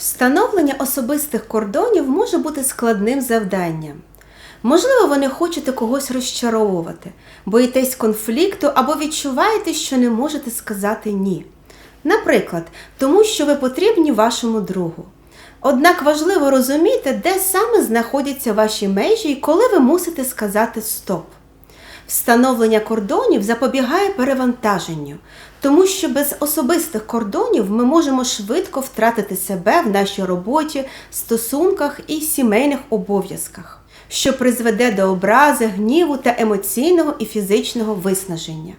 Встановлення особистих кордонів може бути складним завданням. Можливо, ви не хочете когось розчаровувати, боїтесь конфлікту або відчуваєте, що не можете сказати ні. Наприклад, тому що ви потрібні вашому другу. Однак важливо розуміти, де саме знаходяться ваші межі і коли ви мусите сказати стоп. Встановлення кордонів запобігає перевантаженню, тому що без особистих кордонів ми можемо швидко втратити себе в нашій роботі, стосунках і сімейних обов'язках, що призведе до образи, гніву та емоційного і фізичного виснаження.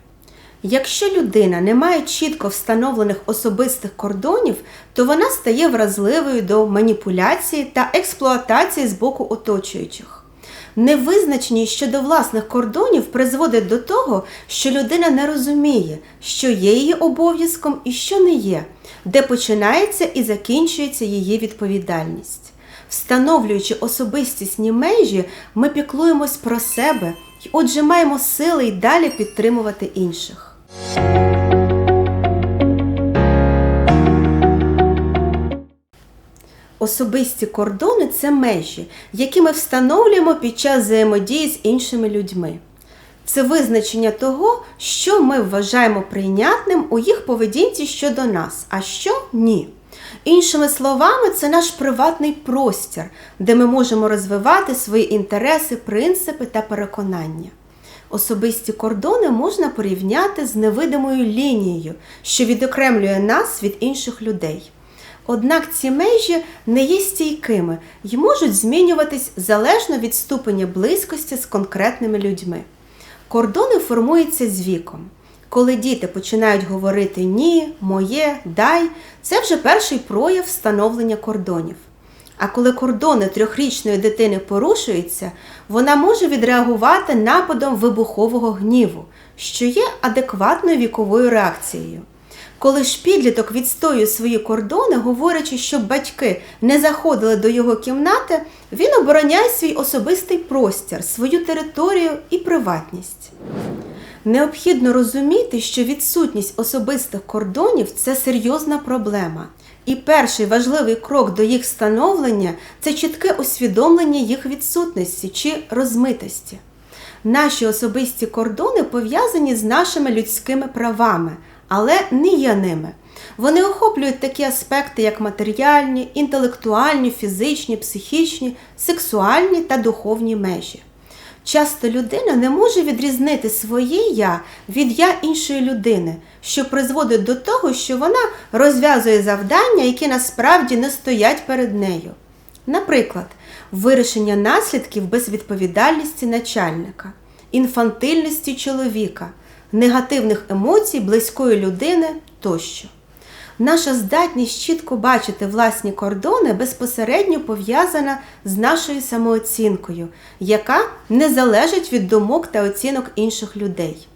Якщо людина не має чітко встановлених особистих кордонів, то вона стає вразливою до маніпуляції та експлуатації з боку оточуючих. Невизначеність щодо власних кордонів призводить до того, що людина не розуміє, що є її обов'язком і що не є, де починається і закінчується її відповідальність. Встановлюючи особистісні межі, ми піклуємось про себе і отже маємо сили й далі підтримувати інших. Особисті кордони це межі, які ми встановлюємо під час взаємодії з іншими людьми. Це визначення того, що ми вважаємо прийнятним у їх поведінці щодо нас, а що ні. Іншими словами, це наш приватний простір, де ми можемо розвивати свої інтереси, принципи та переконання. Особисті кордони можна порівняти з невидимою лінією, що відокремлює нас від інших людей. Однак ці межі не є стійкими і можуть змінюватись залежно від ступеня близькості з конкретними людьми. Кордони формуються з віком. Коли діти починають говорити ні, моє, дай, це вже перший прояв встановлення кордонів. А коли кордони трьохрічної дитини порушуються, вона може відреагувати нападом вибухового гніву, що є адекватною віковою реакцією. Коли ж підліток відстоює свої кордони, говорячи, щоб батьки не заходили до його кімнати, він обороняє свій особистий простір, свою територію і приватність. Необхідно розуміти, що відсутність особистих кордонів це серйозна проблема. І перший важливий крок до їх встановлення це чітке усвідомлення їх відсутності чи розмитості. Наші особисті кордони пов'язані з нашими людськими правами, але не є ними. Вони охоплюють такі аспекти, як матеріальні, інтелектуальні, фізичні, психічні, сексуальні та духовні межі. Часто людина не може відрізнити своє я від я іншої людини, що призводить до того, що вона розв'язує завдання, які насправді не стоять перед нею. Наприклад, вирішення наслідків безвідповідальності начальника, інфантильності чоловіка, негативних емоцій близької людини тощо. Наша здатність чітко бачити власні кордони безпосередньо пов'язана з нашою самооцінкою, яка не залежить від думок та оцінок інших людей.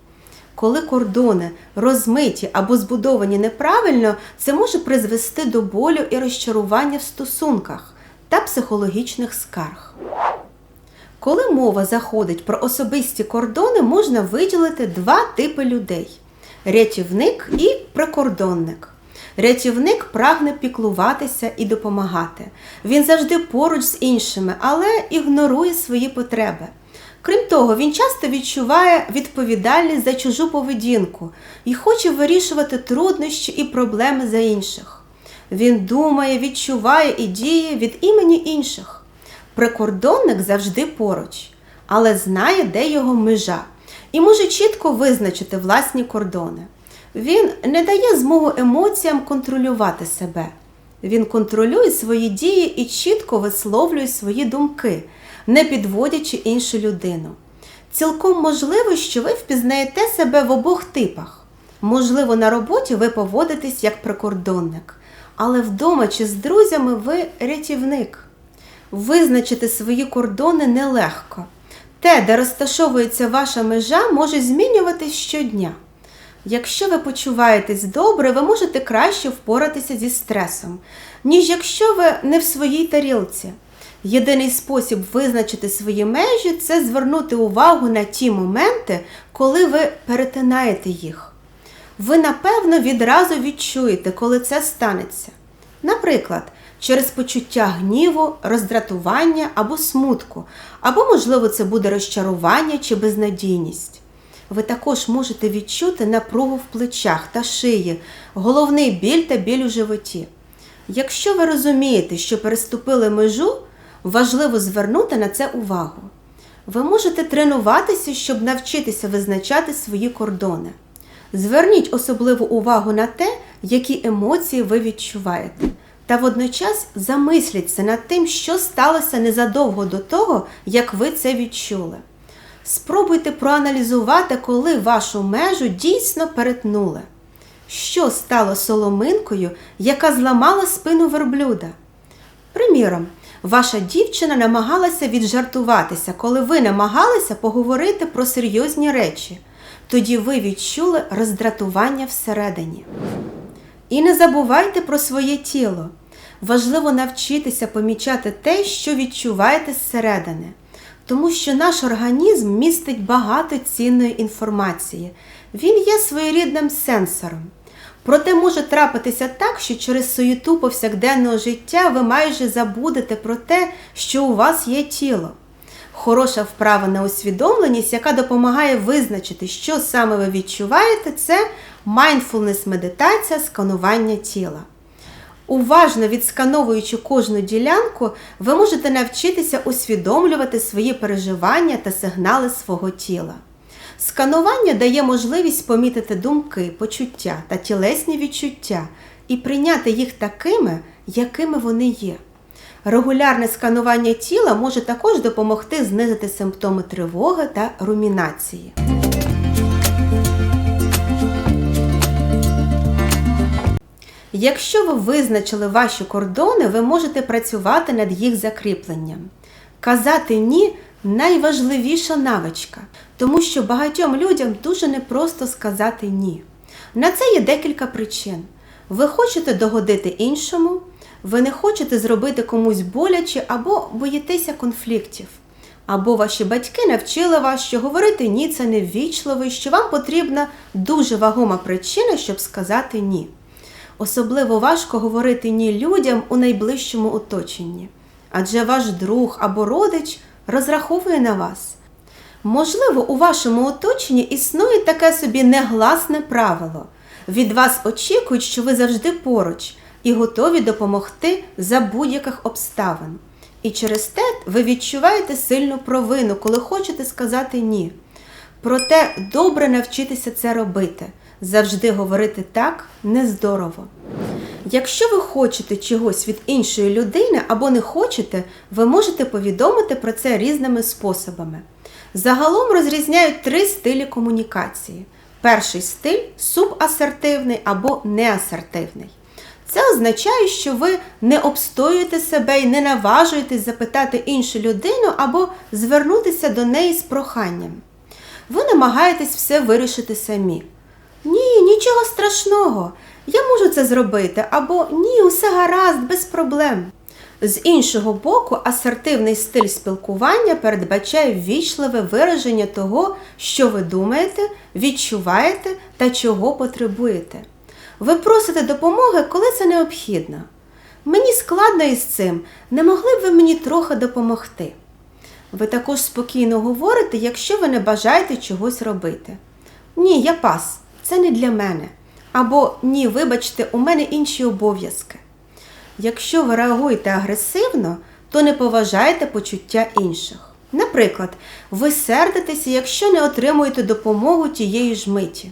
Коли кордони розмиті або збудовані неправильно, це може призвести до болю і розчарування в стосунках та психологічних скарг. Коли мова заходить про особисті кордони, можна виділити два типи людей: рятівник і прикордонник. Рятівник прагне піклуватися і допомагати. Він завжди поруч з іншими, але ігнорує свої потреби. Крім того, він часто відчуває відповідальність за чужу поведінку і хоче вирішувати труднощі і проблеми за інших. Він думає, відчуває і діє від імені інших. Прикордонник завжди поруч, але знає, де його межа, і може чітко визначити власні кордони. Він не дає змогу емоціям контролювати себе. Він контролює свої дії і чітко висловлює свої думки, не підводячи іншу людину. Цілком можливо, що ви впізнаєте себе в обох типах. Можливо, на роботі ви поводитесь як прикордонник, але вдома чи з друзями ви рятівник. Визначити свої кордони нелегко. Те, де розташовується ваша межа, може змінюватись щодня. Якщо ви почуваєтесь добре, ви можете краще впоратися зі стресом, ніж якщо ви не в своїй тарілці. Єдиний спосіб визначити свої межі це звернути увагу на ті моменти, коли ви перетинаєте їх. Ви, напевно, відразу відчуєте, коли це станеться. Наприклад, через почуття гніву, роздратування або смутку, або, можливо, це буде розчарування чи безнадійність. Ви також можете відчути напругу в плечах та шиї, головний біль та біль у животі. Якщо ви розумієте, що переступили межу, важливо звернути на це увагу. Ви можете тренуватися, щоб навчитися визначати свої кордони. Зверніть особливу увагу на те, які емоції ви відчуваєте, та водночас замисліться над тим, що сталося незадовго до того, як ви це відчули. Спробуйте проаналізувати, коли вашу межу дійсно перетнули. Що стало соломинкою, яка зламала спину верблюда? Приміром, ваша дівчина намагалася віджартуватися, коли ви намагалися поговорити про серйозні речі. Тоді ви відчули роздратування всередині. І не забувайте про своє тіло. Важливо навчитися помічати те, що відчуваєте зсередини, тому що наш організм містить багато цінної інформації. Він є своєрідним сенсором. Проте може трапитися так, що через суєту повсякденного життя ви майже забудете про те, що у вас є тіло. Хороша вправа на усвідомленість, яка допомагає визначити, що саме ви відчуваєте, це mindfulness медитація сканування тіла. Уважно відскановуючи кожну ділянку, ви можете навчитися усвідомлювати свої переживання та сигнали свого тіла. Сканування дає можливість помітити думки, почуття та тілесні відчуття і прийняти їх такими, якими вони є. Регулярне сканування тіла може також допомогти знизити симптоми тривоги та румінації. Якщо ви визначили ваші кордони, ви можете працювати над їх закріпленням. Казати ні найважливіша навичка, тому що багатьом людям дуже непросто сказати ні. На це є декілька причин. Ви хочете догодити іншому, ви не хочете зробити комусь боляче або боїтеся конфліктів. Або ваші батьки навчили вас, що говорити ні це неввічливо і що вам потрібна дуже вагома причина, щоб сказати ні. Особливо важко говорити ні людям у найближчому оточенні, адже ваш друг або родич розраховує на вас. Можливо, у вашому оточенні існує таке собі негласне правило. Від вас очікують, що ви завжди поруч і готові допомогти за будь-яких обставин. І через те ви відчуваєте сильну провину, коли хочете сказати ні. Проте добре навчитися це робити. Завжди говорити так нездорово. Якщо ви хочете чогось від іншої людини або не хочете, ви можете повідомити про це різними способами. Загалом розрізняють три стилі комунікації. Перший стиль субасертивний або неасертивний. Це означає, що ви не обстоюєте себе і не наважуєтесь запитати іншу людину або звернутися до неї з проханням. Ви намагаєтесь все вирішити самі. Ні, нічого страшного. Я можу це зробити, або ні, усе гаразд, без проблем. З іншого боку, асертивний стиль спілкування передбачає ввічливе вираження того, що ви думаєте, відчуваєте та чого потребуєте. Ви просите допомоги, коли це необхідно. Мені складно із цим, не могли б ви мені трохи допомогти. Ви також спокійно говорите, якщо ви не бажаєте чогось робити. Ні, я пас, це не для мене. Або ні, вибачте, у мене інші обов'язки. Якщо ви реагуєте агресивно, то не поважаєте почуття інших. Наприклад, ви сердитеся, якщо не отримуєте допомогу тієї ж миті.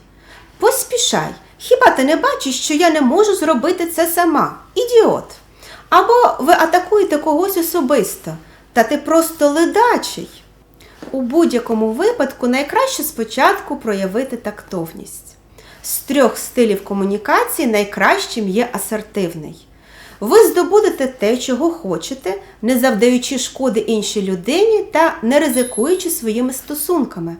Поспішай, хіба ти не бачиш, що я не можу зробити це сама? Ідіот. Або ви атакуєте когось особисто, та ти просто ледачий. У будь-якому випадку найкраще спочатку проявити тактовність. З трьох стилів комунікації найкращим є асертивний. Ви здобудете те, чого хочете, не завдаючи шкоди іншій людині та не ризикуючи своїми стосунками,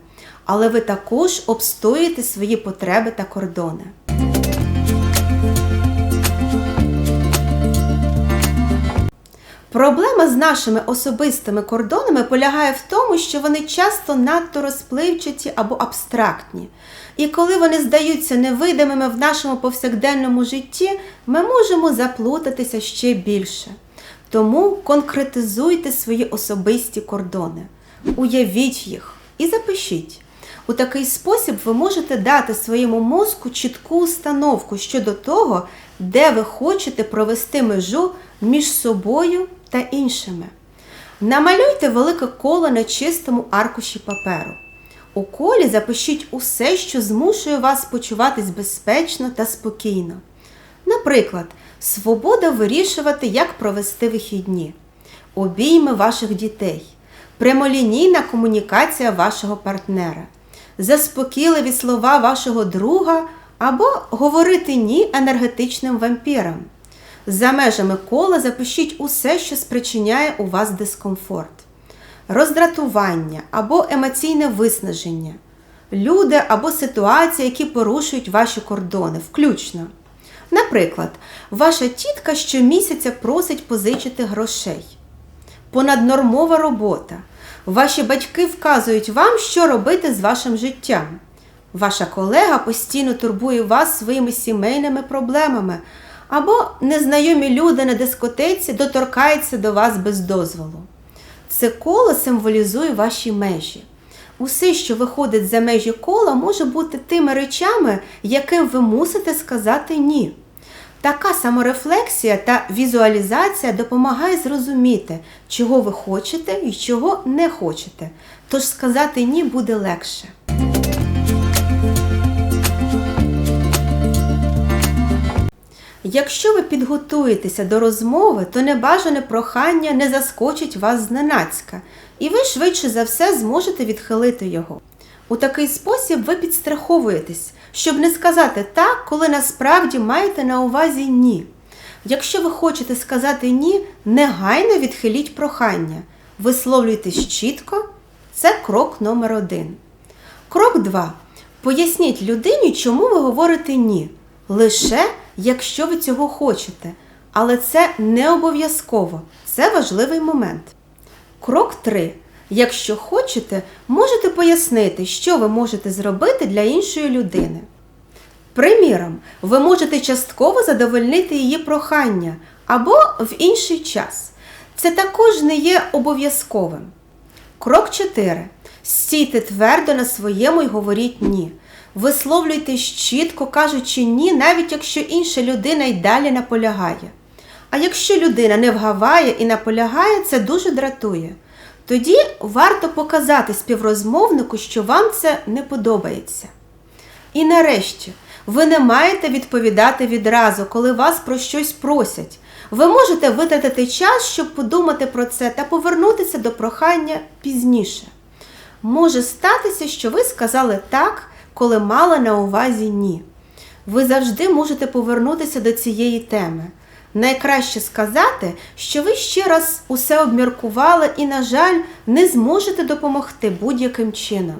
але ви також обстоюєте свої потреби та кордони. Проблема з нашими особистими кордонами полягає в тому, що вони часто надто розпливчаті або абстрактні. І коли вони здаються невидимими в нашому повсякденному житті, ми можемо заплутатися ще більше. Тому конкретизуйте свої особисті кордони, уявіть їх і запишіть. У такий спосіб ви можете дати своєму мозку чітку установку щодо того, де ви хочете провести межу між собою та іншими. Намалюйте велике коло на чистому аркуші паперу. У колі запишіть усе, що змушує вас почуватись безпечно та спокійно. Наприклад, свобода вирішувати, як провести вихідні, обійми ваших дітей, прямолінійна комунікація вашого партнера, заспокійливі слова вашого друга або говорити ні енергетичним вампірам. За межами кола запишіть усе, що спричиняє у вас дискомфорт, роздратування або емоційне виснаження, люди або ситуації, які порушують ваші кордони, включно. Наприклад, ваша тітка щомісяця просить позичити грошей, понаднормова робота. Ваші батьки вказують вам, що робити з вашим життям. Ваша колега постійно турбує вас своїми сімейними проблемами, або незнайомі люди на дискотеці доторкаються до вас без дозволу. Це коло символізує ваші межі. Усе, що виходить за межі кола, може бути тими речами, яким ви мусите сказати ні. Така саморефлексія та візуалізація допомагає зрозуміти, чого ви хочете і чого не хочете. Тож сказати ні буде легше. Якщо ви підготуєтеся до розмови, то небажане прохання не заскочить вас зненацька, і ви швидше за все зможете відхилити його. У такий спосіб ви підстраховуєтесь, щоб не сказати так, коли насправді маєте на увазі ні. Якщо ви хочете сказати ні, негайно відхиліть прохання. Висловлюйтесь чітко, це крок номер один. Крок 2. Поясніть людині, чому ви говорите ні. Лише якщо ви цього хочете. Але це не обов'язково. Це важливий момент. Крок 3. Якщо хочете, можете пояснити, що ви можете зробити для іншої людини. Приміром, ви можете частково задовольнити її прохання або в інший час. Це також не є обов'язковим. Крок 4. Стійте твердо на своєму і говоріть ні. Висловлюйтесь чітко, кажучи ні, навіть якщо інша людина й далі наполягає. А якщо людина не вгаває і наполягає, це дуже дратує. Тоді варто показати співрозмовнику, що вам це не подобається. І нарешті, ви не маєте відповідати відразу, коли вас про щось просять. Ви можете витратити час, щоб подумати про це та повернутися до прохання пізніше. Може статися, що ви сказали так, коли мали на увазі ні. Ви завжди можете повернутися до цієї теми. Найкраще сказати, що ви ще раз усе обміркували і, на жаль, не зможете допомогти будь-яким чином.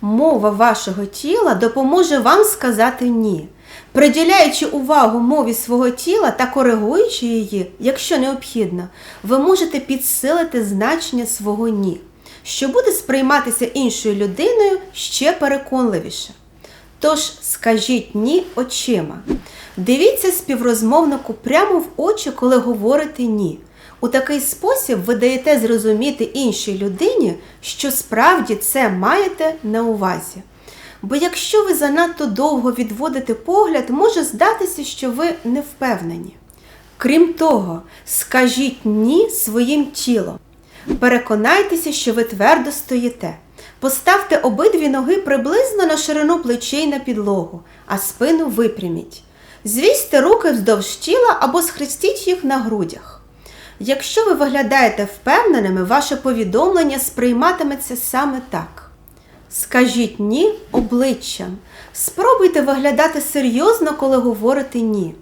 Мова вашого тіла допоможе вам сказати ні. Приділяючи увагу мові свого тіла та коригуючи її, якщо необхідно, ви можете підсилити значення свого ні, що буде сприйматися іншою людиною ще переконливіше. Тож скажіть ні очима. Дивіться співрозмовнику прямо в очі, коли говорите ні. У такий спосіб ви даєте зрозуміти іншій людині, що справді це маєте на увазі. Бо якщо ви занадто довго відводите погляд, може здатися, що ви не впевнені. Крім того, скажіть ні своїм тілом. Переконайтеся, що ви твердо стоїте. Поставте обидві ноги приблизно на ширину плечей на підлогу, а спину випряміть. Звісьте руки вздовж тіла або схрестіть їх на грудях. Якщо ви виглядаєте впевненими, ваше повідомлення сприйматиметься саме так. Скажіть ні обличчям. Спробуйте виглядати серйозно, коли говорите ні.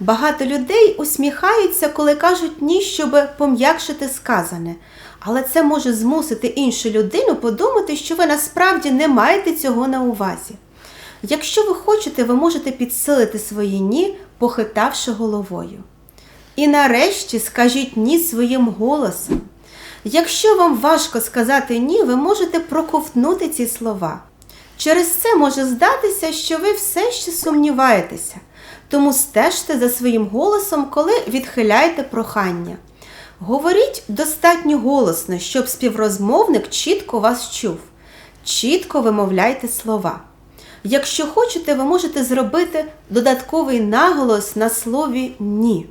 Багато людей усміхаються, коли кажуть ні, щоб пом'якшити сказане, але це може змусити іншу людину подумати, що ви насправді не маєте цього на увазі. Якщо ви хочете, ви можете підсилити свої ні, похитавши головою. І нарешті скажіть ні своїм голосом. Якщо вам важко сказати ні, ви можете проковтнути ці слова. Через це може здатися, що ви все ще сумніваєтеся, тому стежте за своїм голосом, коли відхиляєте прохання. Говоріть достатньо голосно, щоб співрозмовник чітко вас чув. Чітко вимовляйте слова. Якщо хочете, ви можете зробити додатковий наголос на слові ні.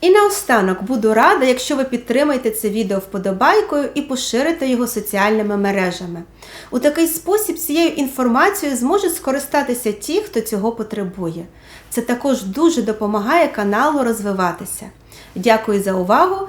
І наостанок буду рада, якщо ви підтримаєте це відео вподобайкою і поширите його соціальними мережами. У такий спосіб цією інформацією зможуть скористатися ті, хто цього потребує. Це також дуже допомагає каналу розвиватися. Дякую за увагу!